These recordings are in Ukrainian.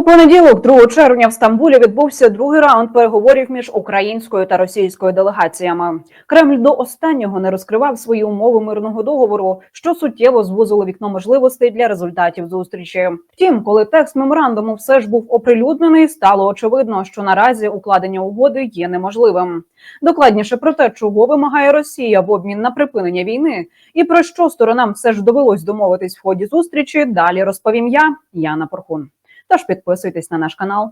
У понеділок, 2 червня, в Стамбулі відбувся другий раунд переговорів між українською та російською делегаціями. Кремль до останнього не розкривав свої умови мирного договору, що суттєво звузило вікно можливостей для результатів зустрічі. Втім, коли текст меморандуму все ж був оприлюднений, стало очевидно, що наразі укладення угоди є неможливим. Докладніше про те, чого вимагає Росія в обмін на припинення війни, і про що сторонам все ж довелось домовитись в ході зустрічі. Далі розповім я, Яна Порхун. Тож підписуйтесь на наш канал.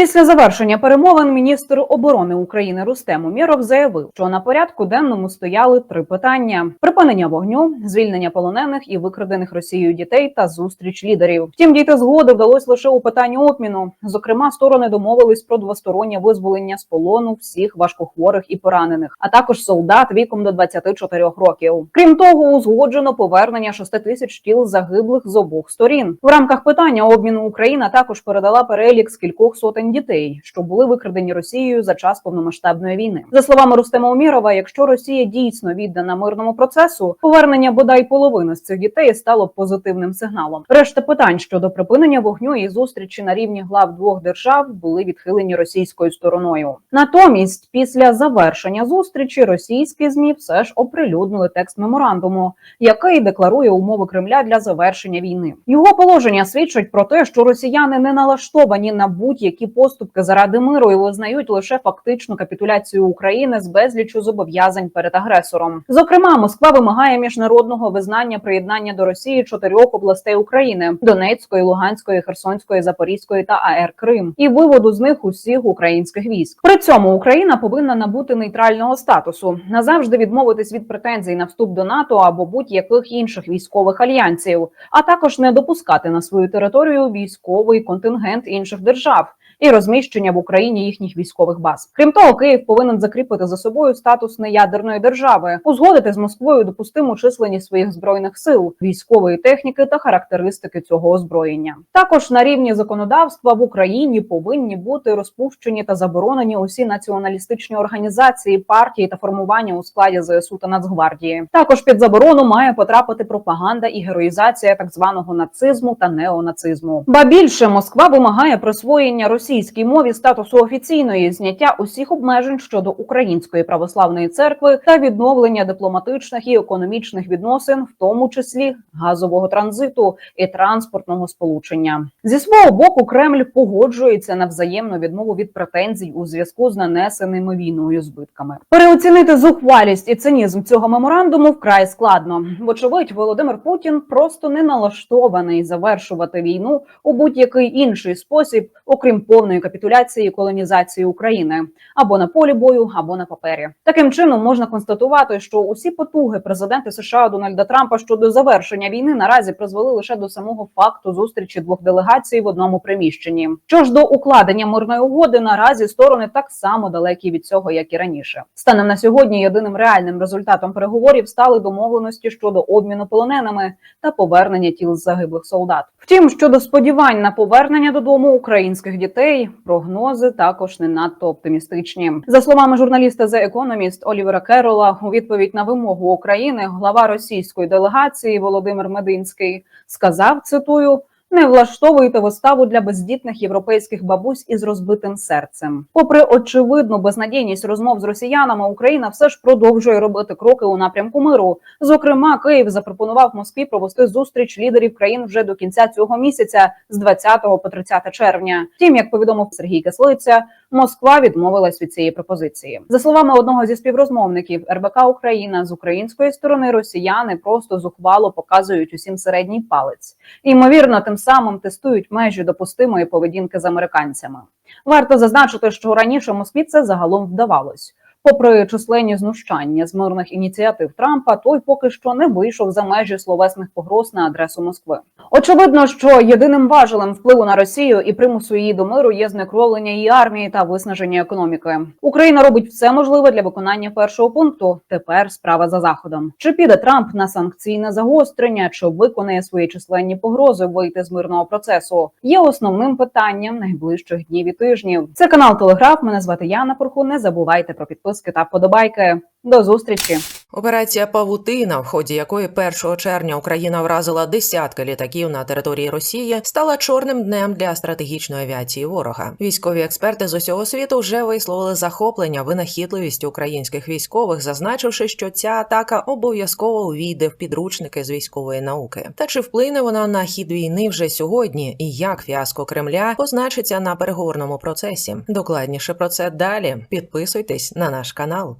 Після завершення перемовин міністр оборони України Рустем Умєров заявив, що на порядку денному стояли три питання: припинення вогню, звільнення полонених і викрадених Росією дітей та зустріч лідерів. Втім, дійти згоди вдалося лише у питанні обміну. Зокрема, сторони домовились про двостороннє визволення з полону всіх важкохворих і поранених, а також солдат віком до 24 років. Крім того, узгоджено повернення 6 тисяч тіл загиблих з обох сторін. В рамках питання обміну Україна також передала перелік з кількох сотень дітей, що були викрадені Росією за час повномасштабної війни. За словами Рустема Умірова, якщо Росія дійсно віддана мирному процесу, повернення бодай половини з цих дітей стало позитивним сигналом. Решта питань щодо припинення вогню і зустрічі на рівні глав двох держав були відхилені російською стороною. Натомість, після завершення зустрічі, російські змі все ж оприлюднили текст меморандуму, який декларує умови Кремля для завершення війни. Його положення свідчать про те, що росіяни не налаштовані на будь-які поступки заради миру і визнають лише фактичну капітуляцію України з безлічу зобов'язань перед агресором. Зокрема, Москва вимагає міжнародного визнання приєднання до Росії чотирьох областей України: Донецької, Луганської, Херсонської, Запорізької та АР Крим, і виводу з них усіх українських військ. При цьому Україна повинна набути нейтрального статусу, назавжди відмовитись від претензій на вступ до НАТО або будь-яких інших військових альянсів, а також не допускати на свою територію військовий контингент інших держав і розміщення в Україні їхніх військових баз. Крім того, Київ повинен закріпити за собою статус неядерної держави, узгодити з Москвою допустиму численність своїх збройних сил, військової техніки та характеристики цього озброєння. Також на рівні законодавства в Україні повинні бути розпущені та заборонені усі націоналістичні організації, партії та формування у складі ЗСУ та Нацгвардії. Також під заборону має потрапити пропаганда і героїзація так званого нацизму та неонацизму. Ба більше Москва вимагає присвоєння російській мові статусу офіційної зняття усіх обмежень щодо української православної церкви та відновлення дипломатичних і економічних відносин, в тому числі газового транзиту і транспортного сполучення. Зі свого боку, Кремль погоджується на взаємну відмову від претензій у зв'язку з нанесеними війною збитками. Переоцінити зухвалість і цинізм цього меморандуму вкрай складно. Вочевидь, Володимир Путін просто не налаштований завершувати війну у будь-який інший спосіб, окрім повної капітуляції колонізації України або на полі бою, або на папері. Таким чином можна констатувати, що усі потуги президента США Дональда Трампа щодо завершення війни наразі призвели лише до самого факту зустрічі двох делегацій в одному приміщенні. Що ж до укладення мирної угоди, наразі сторони так само далекі від цього, як і раніше. Станом на сьогодні єдиним реальним результатом переговорів стали домовленості щодо обміну полоненими та повернення тіл загиблих солдат. Втім, щодо сподівань на повернення додому українських дітей, прогнози також не надто оптимістичні. За словами журналіста The Economist Олівера Керола, у відповідь на вимогу України глава російської делегації Володимир Мединський сказав: цитую. Не влаштовуйте виставу для бездітних європейських бабусь із розбитим серцем. Попри очевидну безнадійність розмов з росіянами, Україна все ж продовжує робити кроки у напрямку миру. Зокрема, Київ запропонував Москві провести зустріч лідерів країн вже до кінця цього місяця, з 20 по 30 червня. Втім, як повідомив Сергій Кислиця, Москва відмовилась від цієї пропозиції. За словами одного зі співрозмовників РБК Україна з української сторони росіяни просто зухвало показують усім середній палець. Ймовірно, тим самим тестують межі допустимої поведінки з американцями. Варто зазначити, що раніше Москві це загалом вдавалось. Попри численні знущання з мирних ініціатив Трампа, той поки що не вийшов за межі словесних погроз на адресу Москви. Очевидно, що єдиним важелем впливу на Росію і примусу її до миру є знекровлення її армії та виснаження економіки. Україна робить все можливе для виконання першого пункту. Тепер справа за заходом. Чи піде Трамп на санкційне загострення, чи виконає свої численні погрози вийти з мирного процесу? Є основним питанням найближчих днів і тижнів. Це канал Телеграф. Мене звати Яна Порху. Не забувайте про підписки та вподобайки. До зустрічі. Операція Павутина, в ході якої 1 червня Україна вразила десятки літаків на території Росії, стала чорним днем для стратегічної авіації ворога. Військові експерти з усього світу вже висловили захоплення винахідливістю українських військових, зазначивши, що ця атака обов'язково увійде в підручники з військової науки. Та чи вплине вона на хід війни вже сьогодні, і як фіаско Кремля позначиться на переговорному процесі? Докладніше про це далі. Підписуйтесь на наш канал.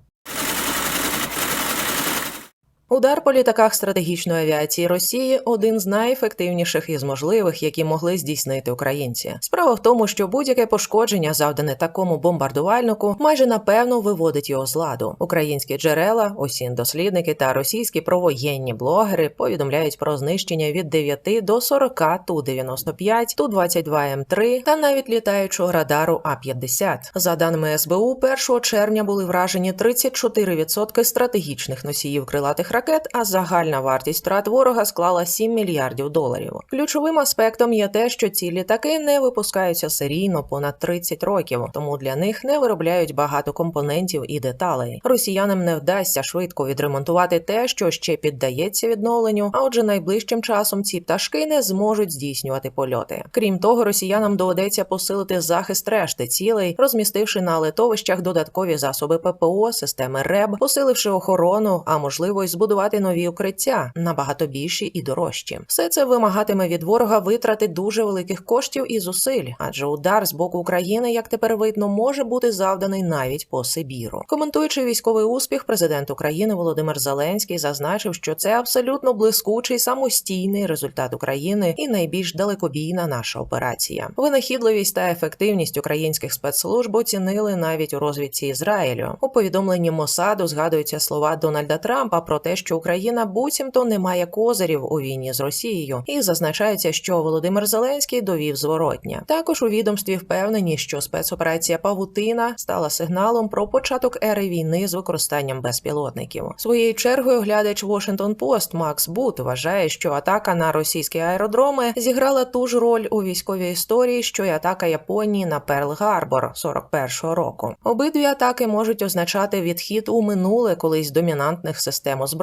Удар по літаках стратегічної авіації Росії один з найефективніших із можливих, які могли здійснити українці. Справа в тому, що будь-яке пошкодження, завдане такому бомбардувальнику, майже напевно виводить його з ладу. Українські джерела, осін дослідники та російські провоєнні блогери повідомляють про знищення від 9 до 40 Ту-95, Ту-22М3 та навіть літаючого радару А-50. За даними СБУ, 1 червня були вражені 34% стратегічних носіїв крилатих ракет, а загальна вартість втрат ворога склала 7 мільярдів доларів. Ключовим аспектом є те, що ці літаки не випускаються серійно понад 30 років, тому для них не виробляють багато компонентів і деталей. Росіянам не вдасться швидко відремонтувати те, що ще піддається відновленню. А отже, найближчим часом ці пташки не зможуть здійснювати польоти. Крім того, росіянам доведеться посилити захист решти цілей, розмістивши на литовищах додаткові засоби ППО, системи РЕБ, посиливши охорону, а можливо й збудувати нові укриття набагато більші і дорожчі. Все це вимагатиме від ворога витрати дуже великих коштів і зусиль, адже удар з боку України, як тепер видно, може бути завданий навіть по Сибіру. Коментуючи військовий успіх, президент України Володимир Зеленський зазначив, що це абсолютно блискучий самостійний результат України і найбільш далекобійна наша операція. Винахідливість та ефективність українських спецслужб оцінили навіть у розвідці Ізраїлю. У повідомленні Мосаду згадуються слова Дональда Трампа про те, що Україна буцімто не має козирів у війні з Росією, і зазначається, що Володимир Зеленський довів зворотня. Також у відомстві впевнені, що спецоперація Павутина стала сигналом про початок ери війни з використанням безпілотників. Своєю чергою глядач Washington Post Макс Бут вважає, що атака на російські аеродроми зіграла ту ж роль у військовій історії, що й атака Японії на Перл Гарбор 41-го року. Обидві атаки можуть означати відхід у минуле колись домінантних систем озброєння,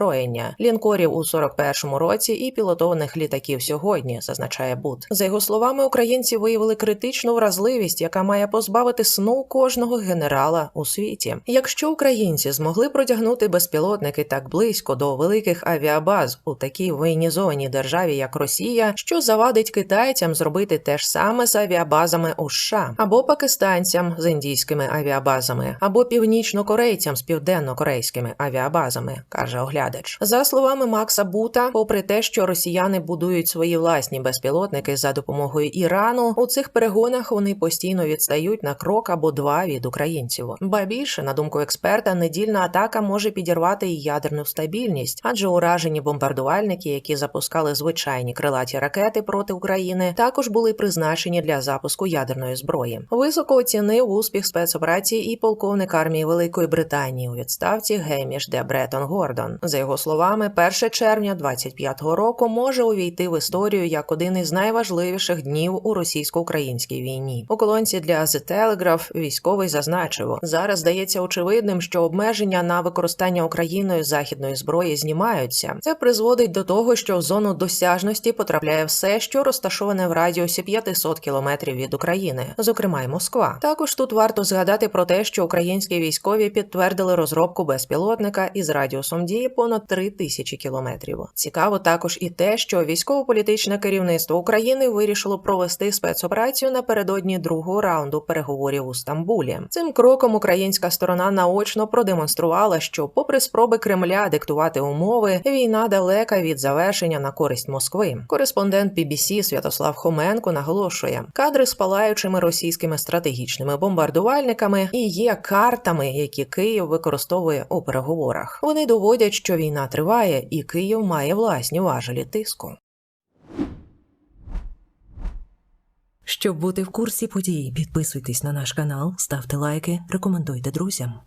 лінкорів у 41-му році і пілотованих літаків сьогодні, зазначає Бут. За його словами, українці виявили критичну вразливість, яка має позбавити сну кожного генерала у світі. Якщо українці змогли протягнути безпілотники так близько до великих авіабаз у такій воєнізованій державі, як Росія, що завадить китайцям зробити те ж саме з авіабазами у США, або пакистанцям з індійськими авіабазами, або північнокорейцям з південно-корейськими авіабазами, каже оглядач. За словами Макса Бута, попри те, що росіяни будують свої власні безпілотники за допомогою Ірану, у цих перегонах вони постійно відстають на крок або два від українців. Ба більше, на думку експерта, недільна атака може підірвати і ядерну стабільність, адже уражені бомбардувальники, які запускали звичайні крилаті ракети проти України, також були призначені для запуску ядерної зброї. Високо оцінив успіх спецоперації і полковник армії Великої Британії у відставці Геміш де Бретон Гордон. За його словами, 1 червня 25-го року може увійти в історію як один із найважливіших днів у російсько-українській війні. У колонці для The Telegraph військовий зазначив, зараз здається очевидним, що обмеження на використання Україною західної зброї знімаються. Це призводить до того, що в зону досяжності потрапляє все, що розташоване в радіусі 500 кілометрів від України, зокрема й Москва. Також тут варто згадати про те, що українські військові підтвердили розробку безпілотника із радіусом дії понад 3 тисячі кілометрів. Цікаво також і те, що військово-політичне керівництво України вирішило провести спецоперацію напередодні другого раунду переговорів у Стамбулі. Цим кроком українська сторона наочно продемонструвала, що, попри спроби Кремля диктувати умови, війна далека від завершення на користь Москви. Кореспондент BBC Святослав Хоменко наголошує, кадри з палаючими російськими стратегічними бомбардувальниками і є картами, які Київ використовує у переговорах. Вони доводять, війна триває, і Київ має власні важелі тиску. Щоб бути в курсі подій, підписуйтесь на наш канал, ставте лайки, рекомендуйте друзям.